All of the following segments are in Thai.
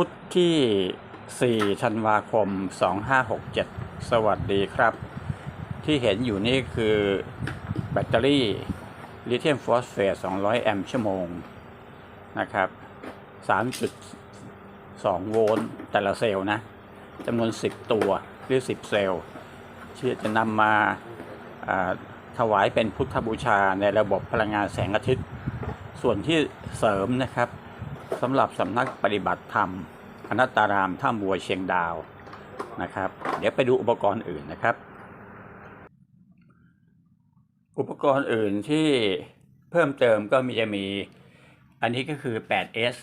พุธที่ 4 ธันวาคม 2567 สวัสดีครับ ที่เห็นอยู่นี่คือแบตเตอรี่ลิเธียมฟอสเฟต 200 แอมป์ชั่วโมงนะครับ 3.2 โวลต์แต่ละเซลล์นะจำนวน 10 ตัวหรือ 10 เซลล์ที่จะนำมาอ่าถวายเป็นพุทธบูชาในระบบพลังงานแสงอาทิตย์ ส่วนที่เสริมนะครับ สำหรับสำนักปฏิบัติธรรมอนัตตารามท่าบัวเชียงดาวนะครับ เดี๋ยวไปดูอุปกรณ์อื่นนะครับ อุปกรณ์อื่นที่เพิ่มเติมก็มีจะมี อันนี้ก็คือ 8S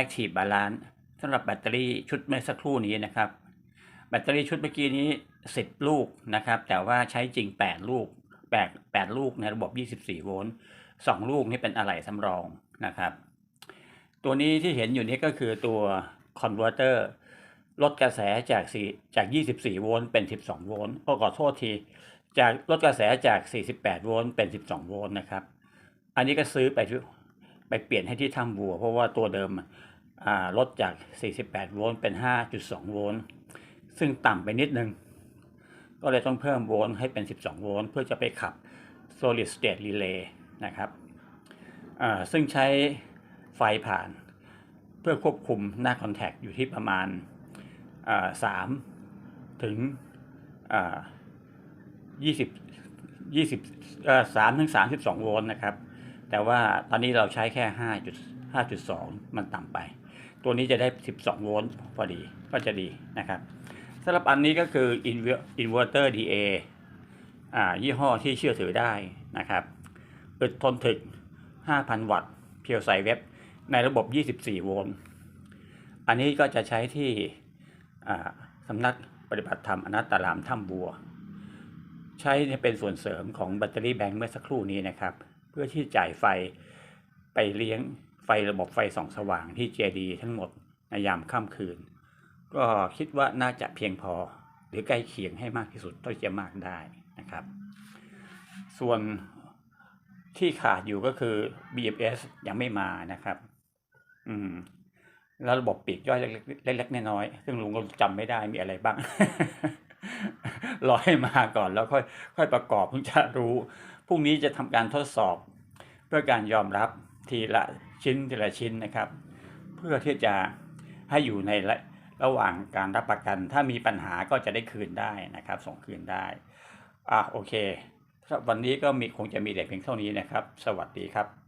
Active Balance สำหรับแบตเตอรี่ชุดเมื่อสักครู่นี้นะครับ แบตเตอรี่ชุดเมื่อกี้นี้ 10 ลูกนะครับ แต่ว่าใช้จริง 8 ลูก 8 8 ลูกในระบบ 24 โวลต์ 2 ลูกนี่เป็นอะไหล่สำรองนะครับ ตัวนี้ที่เห็นอยู่นี้ก็คือตัวคอนเวอร์เตอร์ลดกระแสจาก4จาก 24 โวลต์เป็น 12 โวลต์ก็ขอโทษที จากลดกระแสจาก 48 โวลต์เป็น 12 โวลต์นะครับ อันนี้ก็ซื้อไปไปเปลี่ยนให้ที่ถ้ำบัว เพราะว่าตัวเดิมอ่าลดจาก 48 โวลต์เป็น 5.2 โวลต์ ซึ่งต่ำไปนิดนึง ก็เลยต้องเพิ่มโวลต์ให้เป็น 12 โวลต์เพื่อจะไปขับ solid state relay นะครับอ่าซึ่งใช้ ไฟผ่าน เพื่อควบคุมหน้าคอนแทคอยู่ที่ประมาณอ่า3ถึงอ่า20 20เอ่อ3ถึง32โวลต์นะครับ แต่ว่าตอนนี้เราใช้แค่5 5.2มันต่ำไป ตัวนี้จะได้12โวลต์พอดีก็จะดีนะครับสำหรับอันนี้ก็คือ inverter DA อ่ายี่ห้อที่เชื่อถือได้นะครับ อึดทนถึก 5,000 วัตต์ เพียวใสเว็บ ในระบบ 24 โวลต์อันนี้ก็จะใช้ที่สำนักปฏิบัติธรรมอนัตตารามถ้ำบัว ใช้เป็นส่วนเสริมของแบตเตอรี่แบงค์เมื่อสักครู่นี้นะครับ เพื่อที่จ่ายไฟไปเลี้ยงไฟระบบไฟส่องสว่างที่เจดีทั้งหมดในยามค่ำคืน ก็คิดว่าน่าจะเพียงพอหรือใกล้เคียงให้มากที่สุดเท่าที่จะมากได้นะครับ ส่วนที่ขาดอยู่ก็คือ BFS ยังไม่มานะครับ อืม แล้วระบบปีกย่อยเล็กๆเล็กๆน้อยๆซึ่งลุงก็จำไม่ได้มีอะไรบ้างรอให้มาก่อนแล้วค่อย ค่อยประกอบเพิ่งจะรู้พรุ่งนี้จะทำการทดสอบ เพื่อการยอมรับทีละชิ้นทีละชิ้นนะครับ เพื่อที่จะให้อยู่ในระระหว่างการรับประกัน ถ้ามีปัญหาก็จะได้คืนได้นะครับ ส่งคืนได้อะโอเควันนี้ก็มีคงจะมีแต่เพียงเท่านี้นะครับ สวัสดีครับ